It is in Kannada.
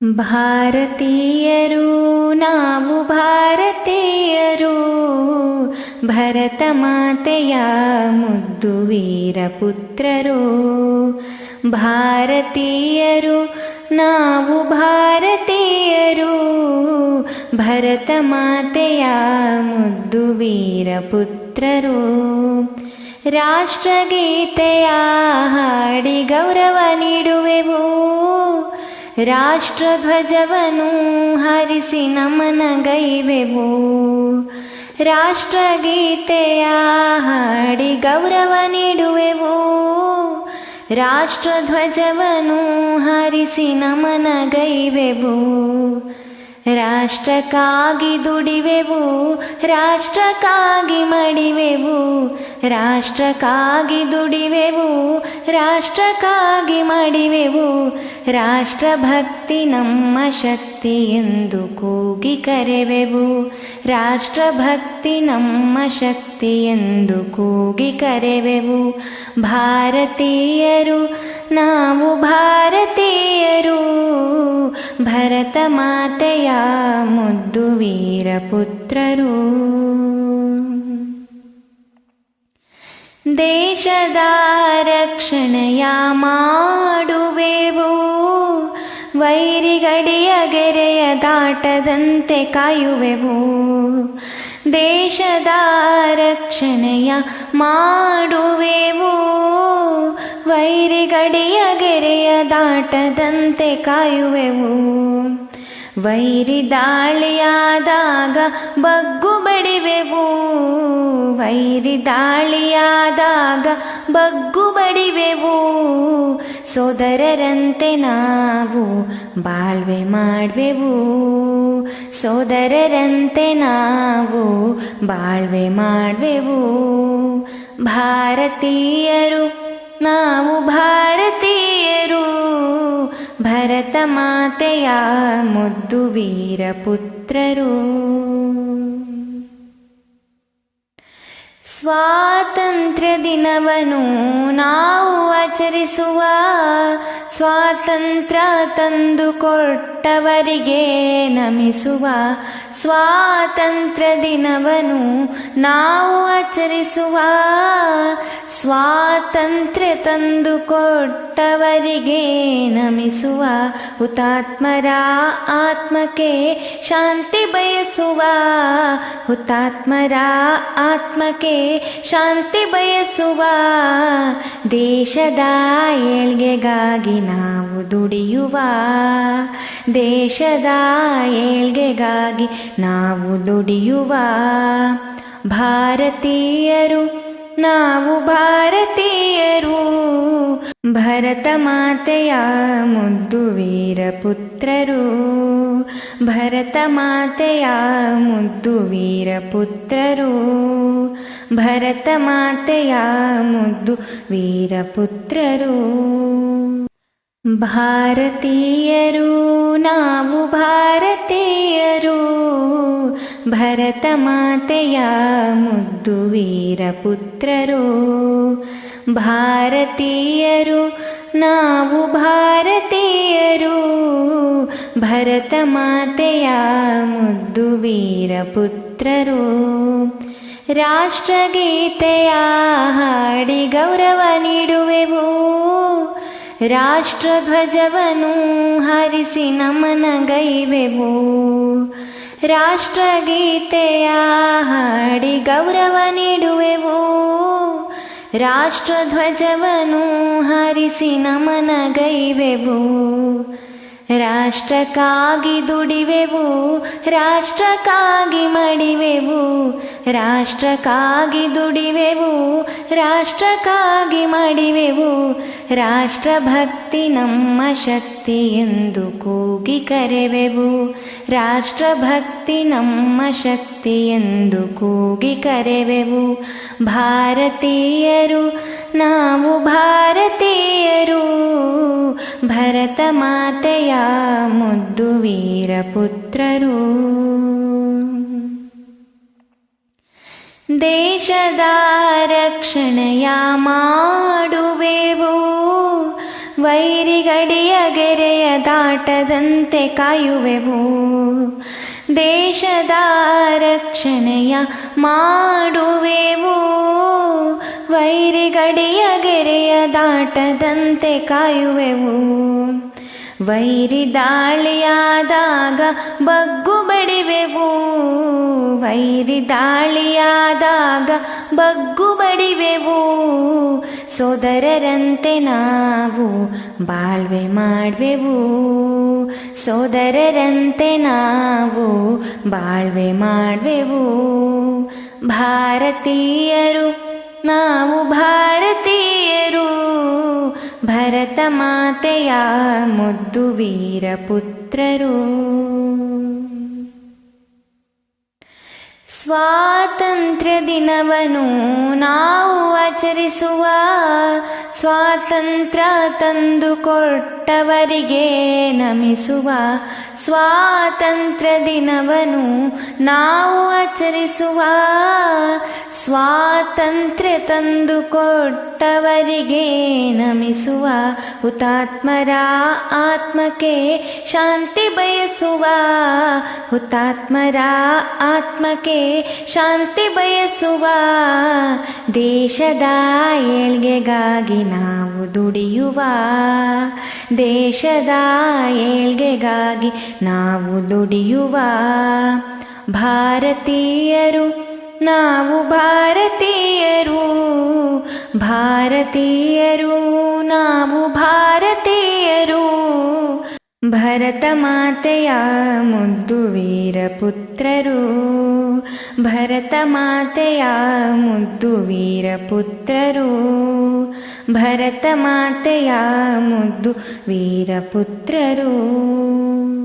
ಭಾರತೀಯರು ನಾವು ಭಾರತೀಯರು ಭರತ ಮಾತೆಯ ಮುದ್ದು ವೀರ ಪುತ್ರರು ಭಾರತೀಯರು ನಾವು ಭಾರತೀಯರು ಭರತ ಮಾತೆಯ ಮುದ್ದು ವೀರ ಪುತ್ರರು ರಾಷ್ಟ್ರಗೀತೆಯ ಹಾಡಿ ಗೌರವ ನೀಡುವೆವು ರಾಷ್ಟ್ರಧ್ವಜವನ್ನು ಹರಿಸಿ ನಮನಗೈವೆವು ರಾಷ್ಟ್ರಗೀತೆಯ ಹಾಡಿ ಗೌರವ ನೀಡುವೆವು ರಾಷ್ಟ್ರಧ್ವಜವನ್ನು ಹರಿಸಿ ನಮನಗೈವೆವು ರಾಷ್ಟ್ರಕ್ಕಾಗಿ ದುಡಿವೆವು, ರಾಷ್ಟ್ರಕ್ಕಾಗಿ ಮಡಿವೆವು, ರಾಷ್ಟ್ರಕ್ಕಾಗಿ ದುಡಿವೆವು, ರಾಷ್ಟ್ರಕ್ಕಾಗಿ ಮಡಿವೆವು. ರಾಷ್ಟ್ರಭಕ್ತಿ ನಮ್ಮ ಶಕ್ತಿ ಎಂದು ಕೂಗಿ ಕರೆವೆವು. ರಾಷ್ಟ್ರಭಕ್ತಿ ನಮ್ಮ ಶಕ್ತಿ ಎಂದು ಕೂಗಿ ಕರೆವೆವು ಭಾರತೀಯರು ನಾವು ಭಾರತೀಯರು ಭರತ ಮಾತೆಯ ಮುದ್ದು ವೀರ ಪುತ್ರರು ದೇಶದ ರಕ್ಷಣೆಯ ಮಾಡುವೆವು ವೈರಿಗಡಿಯ ಗೆರೆಯ ದಾಟದಂತೆ ಕಾಯುವೆವು. ದೇಶದ ರಕ್ಷಣೆಯ ಮಾಡುವೆವು. ವೈರಿಗಡಿಯ ಗೆರೆಯ ದಾಟದಂತೆ ಕಾಯುವೆವು. ವೈರಿ ದಾಳಿಯಾದಾಗ ಬಗ್ಗು ಬಡಿವೆವು. ವೈರಿ ದಾಳಿಯಾದಾಗ ಬಗ್ಗು ಬಡಿವೆವು. ಸೋದರರಂತೆ ನಾವು ಬಾಳ್ವೆ ಮಾಡುವೆವು. ಸೋದರರಂತೆ ನಾವು ಬಾಳ್ವೆ ಮಾಡುವೆವು. ಭಾರತೀಯರು, ನಾವು ಭಾರತೀಯರು. भरतमातया मुद्दुवीरपुत्ररू। स्वात ಸ್ವಾತಂತ್ರ್ಯ ದಿನವನ್ನು ನಾವು ಆಚರಿಸುವ ಸ್ವಾತಂತ್ರ್ಯ ತಂದುಕೊಟ್ಟವರಿಗೆ ನಮಿಸುವ ಸ್ವಾತಂತ್ರ್ಯ ದಿನವನ್ನು ನಾವು ಆಚರಿಸುವ ಸ್ವಾತಂತ್ರ್ಯ ತಂದುಕೊಟ್ಟವರಿಗೆ ನಮಿಸುವ ಹುತಾತ್ಮರ ಆತ್ಮಕ್ಕೆ ಶಾಂತಿ ಬಯಸುವ ಹುತಾತ್ಮರ ಆತ್ಮಕ್ಕೆ ಶಾಂತಿ ಬಯಸುವ ದೇಶದ ಏಳ್ಗೆಗಾಗಿ ನಾವು ದುಡಿಯುವ ದೇಶದ ಏಳ್ಗೆಗಾಗಿ ನಾವು ದುಡಿಯುವ ಭಾರತೀಯರು ನಾವು ಭಾರತೀಯರು. ಭರತ ಮಾತೆಯ ಮುದ್ದು ವೀರ ಪುತ್ರರು ಭರತ ಮಾತೆಯ ಮುದ್ದು ವೀರಪುತ್ರರು. ಭರತ ಮಾತೆಯ ಮುದ್ದು ವೀರಪುತ್ರರು. ಭಾರತೀಯರು, ನಾವು ಭಾರತೀಯರು. ಭರತ ಮಾತೆಯ ಮುದ್ದು ವೀರ ಪುತ್ರರು ಭಾರತೀಯರು, ನಾವು ಭಾರತೀಯರು, ಭರತ ಮಾತೆಯ ಮುದ್ದು ವೀರ ಪುತ್ರರು. ರಾಷ್ಟ್ರಗೀತೆಯ ಹಾಡಿ ಗೌರವ ನೀಡುವೆವು. ರಾಷ್ಟ್ರಧ್ವಜವನ್ನು ಹರಿಸಿ ನಮನಗೈವೆವು ರಾಷ್ಟ್ರಗೀತೆಯ ಹಾಡಿ ಗೌರವ ನೀಡುವೆವು. ರಾಷ್ಟ್ರಧ್ವಜವನ್ನು ಹರಿಸಿ ನಮನಗೈವೆವು. ರಾಷ್ಟ್ರಕ್ಕಾಗಿ ದುಡಿವೆವು ರಾಷ್ಟ್ರಕ್ಕಾಗಿ ಮಡಿವೆವು. ರಾಷ್ಟ್ರಕ್ಕಾಗಿ ದುಡಿವೆವು ರಾಷ್ಟ್ರಕ್ಕಾಗಿ ಮಡಿವೆವು. ರಾಷ್ಟ್ರಭಕ್ತಿ ನಮ್ಮ ಶಕ್ತಿ. ಎಂದು ಕೂಗಿ ಕರೆವೆವು. ರಾಷ್ಟ್ರಭಕ್ತಿ ನಮ್ಮ ಶಕ್ತಿ ಎಂದು ಕೂಗಿ ಕರೆವೆವು. ಭಾರತೀಯರು, ನಾವು ಭಾರತೀಯರು. ಭರತ ಮಾತೆಯ ಮುದ್ದು ವೀರಪುತ್ರರು. ದೇಶದ ರಕ್ಷಣೆಯ ಮಾಡುವೆವು ವೈರಿಗಡಿಯ ಗೆರೆಯ ದಾಟದಂತೆ ಕಾಯುವೆವು. ದೇಶದ ರಕ್ಷಣೆಯ ಮಾಡುವೆವು. ವೈರಿಗಡಿಯ ಗೆರೆಯ ದಾಟದಂತೆ ಕಾಯುವೆವು. ವೈರಿ ದಾಳಿಯಾದಾಗ ಬಗ್ಗು ಬಡಿವೆವು. ವೈರಿ ದಾಳಿಯಾದಾಗ ಬಗ್ಗು ಬಡಿವೆವು. ಸೋದರರಂತೆ ನಾವು ಬಾಳ್ವೆ ಮಾಡುವೆವು. ಸೋದರರಂತೆ ನಾವು ಬಾಳ್ವೆ ಮಾಡುವೆವು. ಭಾರತೀಯರು, ನಾವು ಭಾರತೀಯರು. ಭರತ ಮಾತೆಯ ಮುದ್ದು ವೀರ ಸ್ವಾತಂತ್ರ್ಯ ದಿನವನ್ನು ನಾವು ಆಚರಿಸುವ ಸ್ವಾತಂತ್ರ್ಯ ತಂದುಕೊಟ್ಟವರಿಗೆ ನಮಿಸುವ ಸ್ವಾತಂತ್ರ್ಯ ದಿನವನ್ನು ನಾವು ಆಚರಿಸುವ ಸ್ವಾತಂತ್ರ್ಯ ತಂದುಕೊಟ್ಟವರಿಗೆ ನಮಿಸುವ ಹುತಾತ್ಮರ ಆತ್ಮಕ್ಕೆ ಶಾಂತಿ ಬಯಸುವ ಹುತಾತ್ಮರ ಆತ್ಮಕ್ಕೆ ಶಾಂತಿ ಬಯಸುವ ದೇಶದ ಏಳ್ಗೆಗಾಗಿ ನಾವು ದುಡಿಯುವ ದೇಶದ ಏಳ್ಗೆಗಾಗಿ ನಾವು ದುಡಿಯುವ ಭಾರತೀಯರು, ನಾವು ಭಾರತೀಯರು ಭಾರತೀಯರು, ನಾವು ಭಾರತೀಯರು. भरतमातया मुद्दुवीरपुत्ररु। भरतमातया मुद्दुवीरपुत्ररु। भरतमातया मुद्दुवीरपुत्ररु।